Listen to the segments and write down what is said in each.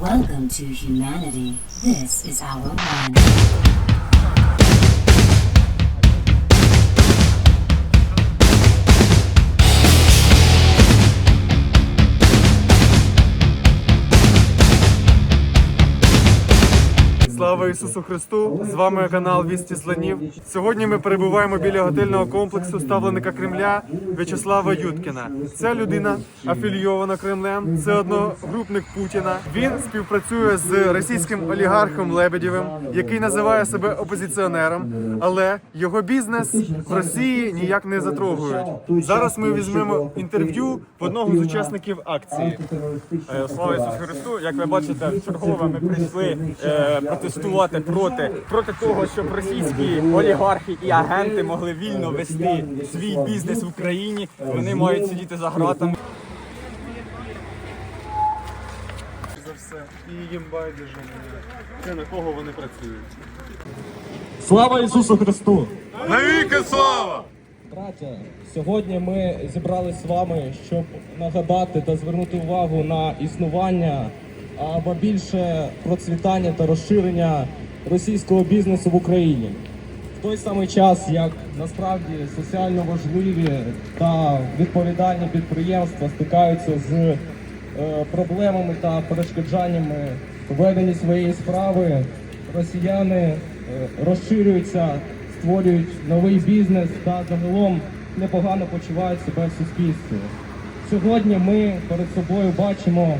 Welcome to humanity. This is our one. Ісусу Христу! З вами канал Вісті Слонів. Сьогодні ми перебуваємо біля готельного комплексу ставленика Кремля В'ячеслава Юткіна. Ця людина афілійована Кремлем. Це одногрупник Путіна. Він співпрацює з російським олігархом Лебедєвим, який називає себе опозиціонером, але його бізнес в Росії ніяк не затрогують. Зараз ми візьмемо інтерв'ю в одного з учасників акції. Е, Слава Ісусу Христу! Як ви бачите, чергове ми прийшли е, протестувати проти, проти того, щоб російські олігархи і агенти могли вільно вести свій бізнес в Україні. Вони мають сидіти за гратами. За все. І їм байдуже те, на кого вони працюють. Слава Ісусу Христу! Навіки слава! Браття, сьогодні ми зібрались з вами, щоб нагадати та звернути увагу на існування або більше процвітання та розширення російського бізнесу в Україні. В той самий час, як насправді соціально важливі та відповідальні підприємства стикаються з е, проблемами та перешкоджаннями ведення своєї справи, росіяни е, розширюються, створюють новий бізнес та загалом непогано почувають себе в суспільстві. Сьогодні ми перед собою бачимо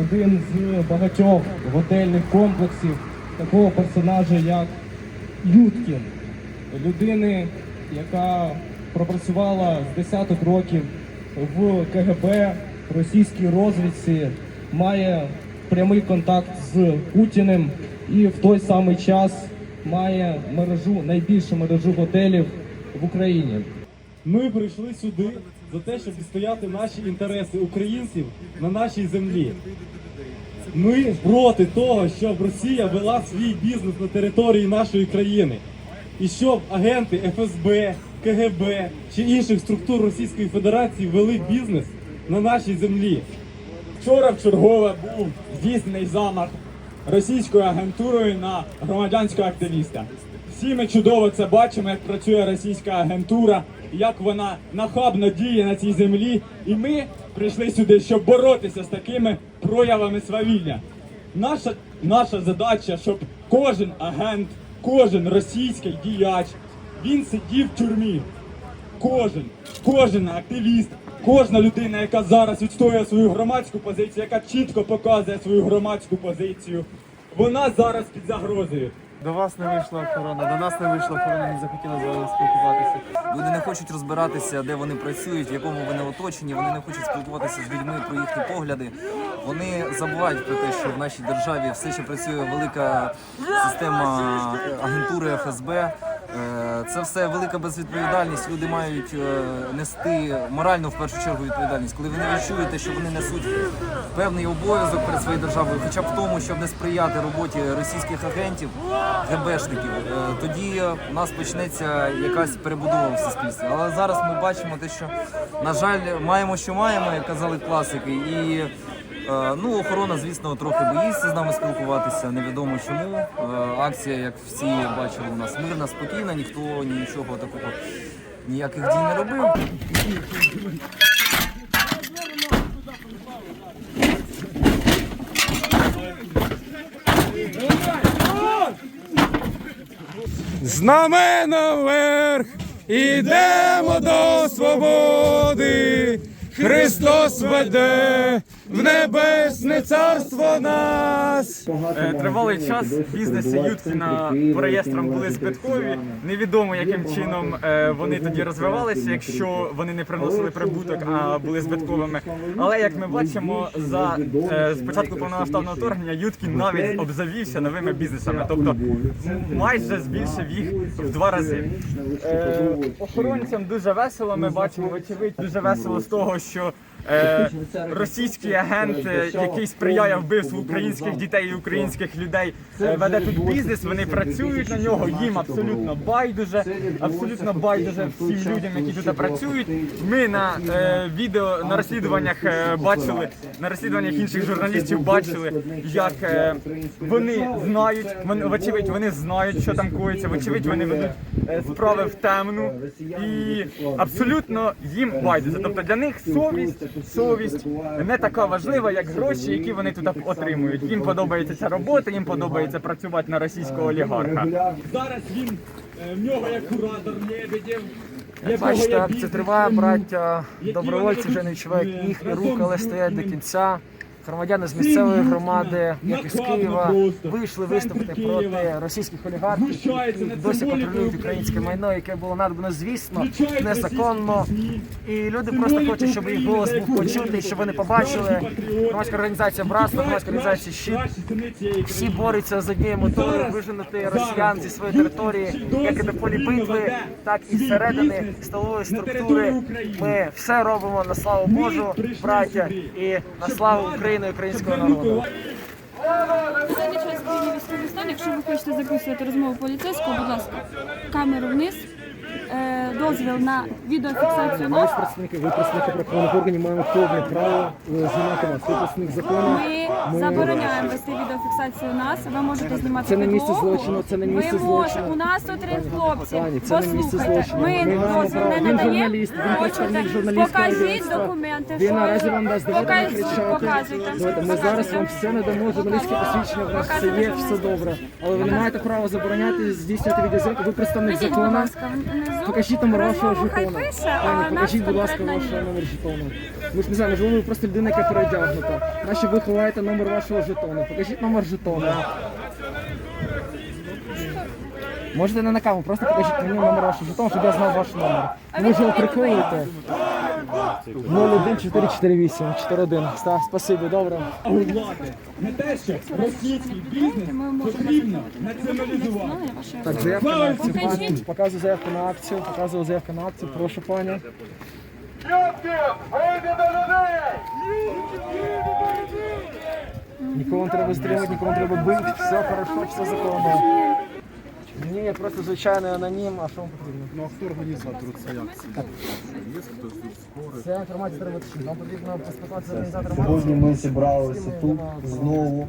один з багатьох готельних комплексів такого персонажа, як Юткін, людини, яка пропрацювала з десяток років в КГБ, російській розвідці, має прямий контакт з Путіним і в той самий час має мережу, найбільшу мережу готелів в Україні. Ми прийшли сюди за те, щоб відстояти наші інтереси українців на нашій землі. Ми проти того, щоб Росія вела свій бізнес на території нашої країни. І щоб агенти ФСБ, КГБ чи інших структур Російської Федерації вели бізнес на нашій землі. Вчора в чергове був здійснений замах російською агентурою на громадянського активіста. Всі ми чудово це бачимо, як працює російська агентура, як вона нахабно діє на цій землі. І ми прийшли сюди, щоб боротися з такими проявами свавілля. Наша, наша задача, щоб кожен агент, кожен російський діяч, він сидів в тюрмі. Кожен, кожен активіст, кожна людина, яка зараз відстоює свою громадську позицію, яка чітко показує свою громадську позицію, вона зараз під загрозою. До вас не вийшла охорона, до нас не вийшла охорона, не захотіла з вами спілкуватися. Люди не хочуть розбиратися, де вони працюють, в якому вони оточенні. Вони не хочуть спілкуватися з людьми про їхні погляди. Вони забувають про те, що в нашій державі все ще працює велика система агентури ФСБ. Е, Це все велика безвідповідальність. Люди мають е, нести моральну в першу чергу відповідальність, коли вони відчуєте, що вони несуть певний обов'язок перед своєю державою, хоча б в тому, щоб не сприяти роботі російських агентів, ГБшників, е, тоді у нас почнеться якась перебудова в суспільстві. Але зараз ми бачимо те, що на жаль, маємо, що маємо, як казали класики, і ну охорона, звісно, трохи боїться з нами спілкуватися. Невідомо чому. Е, Акція, як всі бачили, у нас мирна, спокійна, ніхто нічого такого. Ніяких дій не робив. Знамена вверх, ідемо до свободи. Христос веде в небесне царство нас. Е, Тривалий час бізнеси Юткіна по реєстрам були збиткові. Невідомо яким чином е, вони тоді розвивалися, якщо вони не приносили прибуток, а були збитковими. Але як ми бачимо, за е, з початку повномасштабного вторгнення Юткін навіть обзавівся новими бізнесами, тобто майже збільшив їх в два рази. Е, Охоронцям дуже весело. Ми бачимо, вочевидь, дуже весело з того, що е, російський агент, е, який сприяє вбивству українських дітей і українських людей, е, веде тут бізнес. Вони працюють на нього. Їм абсолютно байдуже, абсолютно байдуже всім людям, які тут працюють. Ми на е, відео на розслідуваннях бачили на розслідуваннях інших журналістів бачили, як е, вони знають, вони вочевидь, вони знають, що там коїться. Вочевидь, вони ведуть е, справи в темну і абсолютно їм байдуже. Тобто для них совість, совість не така важлива, як гроші, які вони тут отримують. Їм подобається ця робота, їм подобається працювати на російського олігарха. Зараз він е, в нього як куратор Лебедєв. якого Бачите, акція триває, браття добровольці вже не відчувають ведуть, ніг і рук, але стоять до кінця. Громадяни з місцевої громади, як із Києва, вийшли виступити проти російських олігархів, які досі контролюють українське майно, яке було надбано, звісно, незаконно. І люди просто хочуть, щоб їх голос був яку почутий, щоб вони побачили. Громадська організація Братство, громадська організація Щит. Всі борються з однією метою виженути росіян зі своєї території, як і на полі битви, так і зсередини столової структури. Ми все робимо на славу Божу, браття, і на славу влада, України українського народу. Якщо ви хочете записувати розмову поліцейського, будь ласка, камеру вниз. Е, дозвіл на відеофіксацію Ми нас. представники, ви представники правоохоронних органів маємо повне право е, знімати вас. Ви представник закону. Ми забороняємо вести відеофіксацію нас. Ви можете знімати Це не місце підлогу. злочину, це не місце Ми можемо. злочину. У нас тут три хлопці. Пані, це не місце Послухайте, злочину. ми Ми дозвіл не Він надаємо. журналіст, він представник журналістського Покажіть агентства. документи. Він що наразі ви- вам дасть Покажіть, кричати. Давайте, ми зараз вам все надамо, журналістське посвідчення, у вас все є, все добре. Але ви не маєте права забороняти здійснювати відеозйомку. Ви представник Покажіть, будь закону. ласка. Покажіть номер вашого жетону. Пані, покажіть, будь ласка, ваш номер жетону. Ми ж не знаємо, можливо, ви просто людина, яка переодягнута. Наші ви ховаєте номер вашого жетону. Покажіть номер жетону. Можете не на камеру, просто покажіть мені номер вашого жетону, щоб я знав ваш номер. Ви ж його приховуєте. 01448 41. Ста- Спасибі, добре. А у влади не те, що російський бізнес потрібно націоналізувати. Так, заявка на акцію. Показую заявку на акцію. Показую заявку на акцію. Прошу, пані. Нікого не треба стримати, нікого не треба бити. Все хорошо, все законно. Ні, я просто звичайний анонім, а що вам потрібно? Ну а хто організатор цієї акції? Тут інформація втішити. Потрібно поспілкуватися з організатором Сьогодні ми зібралися тут знову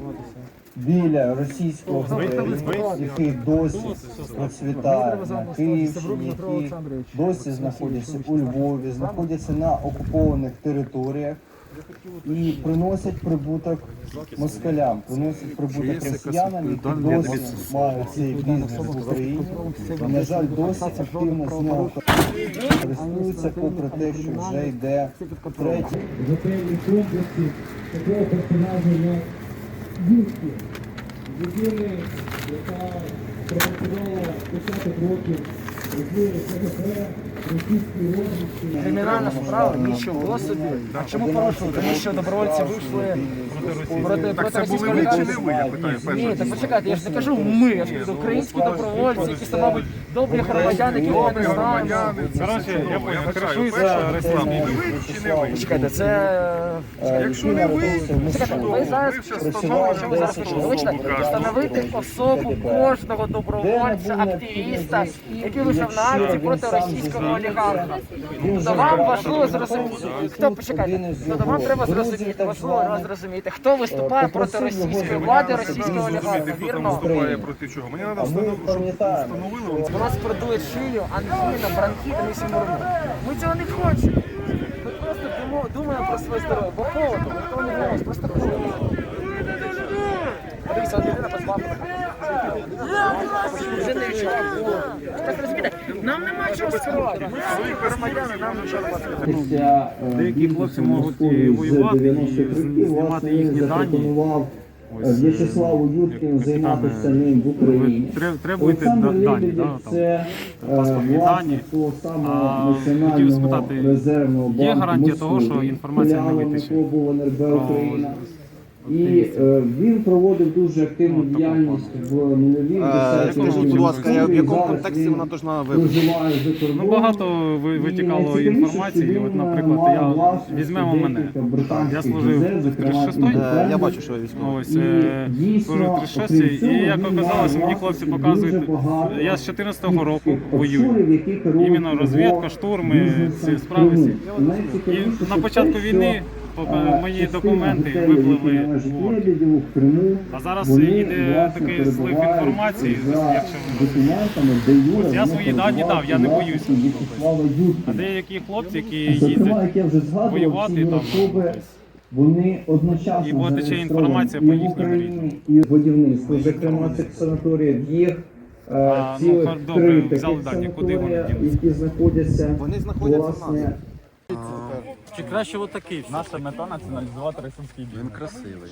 біля російського готелю, який досі процвітає на Київщині, які досі знаходяться у Львові, знаходяться на окупованих територіях і приносять прибуток москалям, приносять прибуток росіянам, які досі мають цей бізнес в Україні. І, на жаль, досі активно з нього користуються, попри те, що вже йде третій готельні комплексі такого персонажу, як Юрський. Людини, яка пропрацювала десяток років в КГБ. Кримінальна справа, нічого собі. А чому порушили? Тому що добровольці вийшли проти, проти я питаю Ні, так почекайте, я ж не кажу ми, я ж кажу українські добровольці, які це, мабуть, добрі громадяни, які ми не знаємо. Коротше, я понял, хорошо, це реклама. чи не ви? Почекайте, це... Якщо не ви, ви зараз встановлюєте, що зараз. Встановити особу кожного добровольця, активіста, який вийшов на акції проти російського олігарха. То вам важливо зрозуміти, хто почекайте, то вам треба зрозуміти, важливо зрозуміти, хто виступає проти російської влади, російського олігарха. Вірно? Виступає проти чого? Мені треба а ми пам'ятаємо, У нас продує шию, ангіна, бронхіт, і всі мормо. Ми цього не хочемо. Ми просто думаємо, про своє здоров'я, бо холодно, того не боїмося, просто холодно. Подивіться, от людина позбавлена. Так розумієте, нам нема чого потрібно. деякі хлопці можуть воювати і знімати їхні дані. В'ячеславу Юткіну займатися ним в Україні. Олександр Лебедєв це е, власник того самого національного резервного є гарантія того, що інформація не витече І е, він проводив дуже активну діяльність в нульові десятки років. будь ласка, я- в якому контексті вона должна проживає за кордоном. Ну, багато ви- витікало інформації. От, наприклад, я візьмемо мене. Я служив в 36-й. «Індепендент». Я бачу, що ви військовий. Ось І е, дійсно, служив в окрім 36 цього, і як він оказалося, мав мені хлопці показують. дуже багато Я з 14-го року воюю. Іменно розвідка, штурми, ці справи всі. І на початку війни е, мої документи випливли в Орд. Лебедєву, в Криму, А зараз вони, йде такий злив інформації, якщо ви Ось я свої дані дав, я не боюся. А деякі хлопці, які їздять, воювати ці там, вони одночасно І буде ще інформація по Україні, і в будівництві. Зокрема, цих санаторіїв їх е, А, ну, цілих добре, три взяли таких дані, куди вони санаторія, ділися? які знаходяться, Вони знаходяться в нас. власне, Чи краще отакий? Наша мета націоналізувати російський бізнес. Він красивий.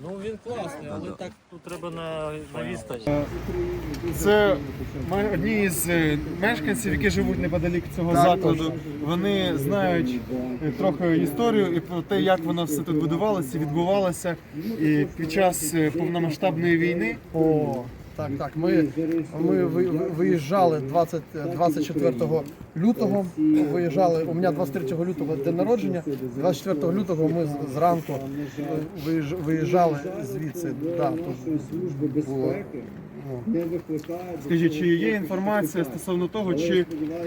Ну він класний, але так тут треба на, на відстань. Це ма- одні із е, мешканців, які живуть неподалік цього закладу. Вони знають е, трохи історію і про те, як воно все тут будувалося, відбувалося. І під час е, повномасштабної війни О, так, так. Ми, ми ви- ви- виїжджали 20, 24 лютого. Виїжджали, у мене 23 лютого день народження. 24 лютого ми зранку е, виїжджали звідси. Да, тут було. Скажіть, чи є інформація стосовно того, чи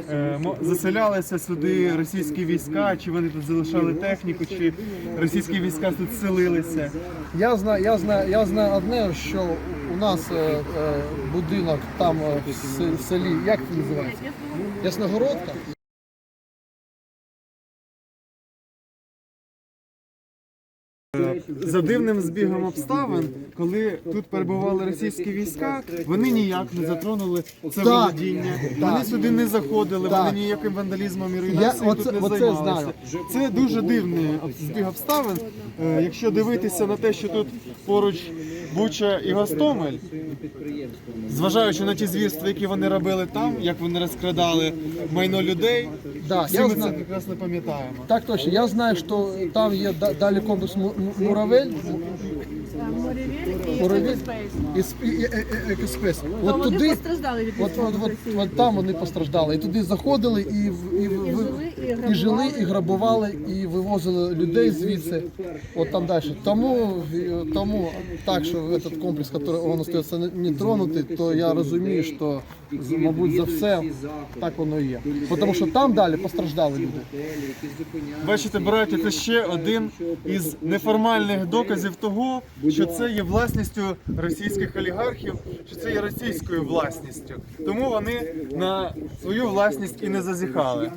е, заселялися сюди російські війська, чи вони тут залишали техніку, чи російські війська тут селилися? Я знаю, я знаю, я знаю одне, що у нас е, е, будинок там е, в селі, як це називається? Ясногородка. За дивним збігом обставин, коли тут перебували російські війська, вони ніяк не затронули це володіння. Вони сюди не заходили, вони ніяким вандалізмом і руйнацією тут не займалися. Це дуже дивний збіг обставин. Е, Якщо дивитися на те, що тут поруч Буча і Гостомель, зважаючи на ті звірства, які вони робили там, як вони розкрадали майно людей, Да, всі я ми це знаю. прекрасно пам'ятаємо. Так точно. Я знаю, що там є да- далі комплекс Му- Му- Муравель. Муравель і, Сп- і, і, і, Експрес. От туди, постраждали від от, от, от, от там вони постраждали. І туди заходили і, в- і, в- в- і жили, і грабували, і вивозили людей звідси. От там далі. Тому, тому так, що этот комплекс, який він остається не- не тронутий, то я розумію, що мабуть за все так воно і є. Тому що там далі постраждали люди. Бачите, браті, це ще один із неформальних доказів того, що це є власністю російських олігархів, що це є російською власністю. Тому вони на свою власність і не зазіхали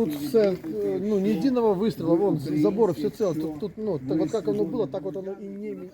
Тут все, э, ну, ни единого выстрела, вон, забор, все цело. Тут, тут, ну, так вот как оно было, так вот оно и не,